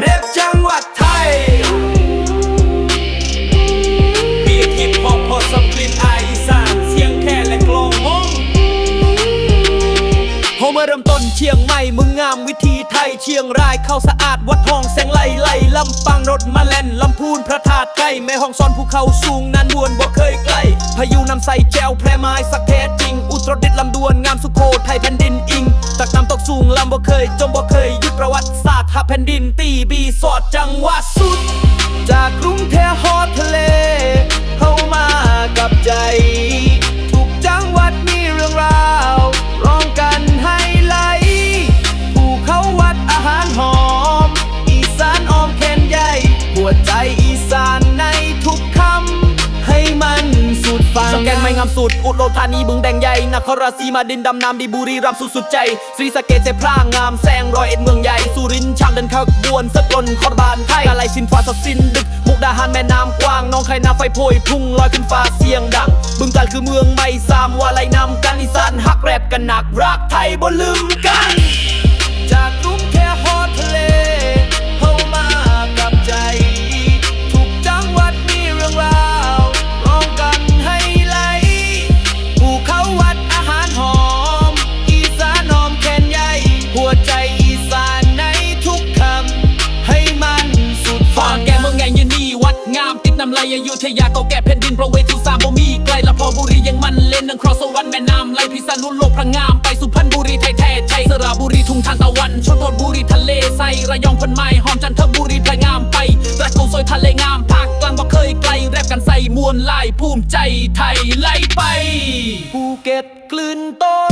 เรปจังหวัดไทย มีทิพย์ของพอสปลินไอสานเสียงแค่แลกลงโฮมาริ่ต้นเชียงใหม่มึงงามวิธีไทย เชียงรายเข้าสะอาดวัดทองแสงไล่ไล่ลำปางรถมาแล่นลำพูนพระธาตุใกล้แม่ห้องซอนภูเขาสูงนันวนบ่เคยใกล้ พายุนำใส่แจวแพรไม้สักแท้จริง อุตรดิตลำดวนงามสุโขทัยแผ่นดินอิงตักน้ำตกสูงลำบ่เคย จมบ่เคยยึดประวัติศาสตร์ ทับแผ่นดินตีบีสอดจังหวัดสุด จากกรุงเทพฮอทะเล เข้ามากับใจ ทุกจังหวัดมีเรื่องราว ร้องกันให้ไหลภูเขาวัดอาหารหอม อีสานออมแขนใหญ่หัวใจอีสานามสุด อุดรธานีบึงแดงใหญ่นครราชสีมาดินดำน้ำดีบุรีรัมย์สุดสุดใจศรีสะเกดเจพร่างงามแซงรอยเอ็ดเมืองใหญ่สุรินทร์ช่างเดินขบวนสะกลคอรบานไทยกาไลสินฟ้าสดสินดึก มุกดาหารแม่น้ำกว้างน้องไข่นาไฟโพยพุ่งลอยขึ้นฟ้าเสียงดัง บึงการคือเมืองไม่สามว่าไรนำกันอีสานฮักแรบกันหนักรักไทยบ่ลืมกัน น้ำไหลอยุธยาเก่าแก่แผ่นดินประเวทีสามบ่มีไกลละพอบุรียังมันเล่นนังครอสวรรค์แม่น้ำไหลพิษณุโลกพระงามไปสุพรรณบุรีไทยแท้ชัยสระบุรีทุ่งทานตะวันชลบุรีบุรีทะเลใสระยองพันไม้หอมจันทบุรีพระงามไปตระกูลซอยทะเลงามภาคกลางบ่เคยไกลแรบกันใส่มวลลายภูมิใจไทยไหลไปภูเก็ตกลืนตโรงโกปีเก่าสวยเกิน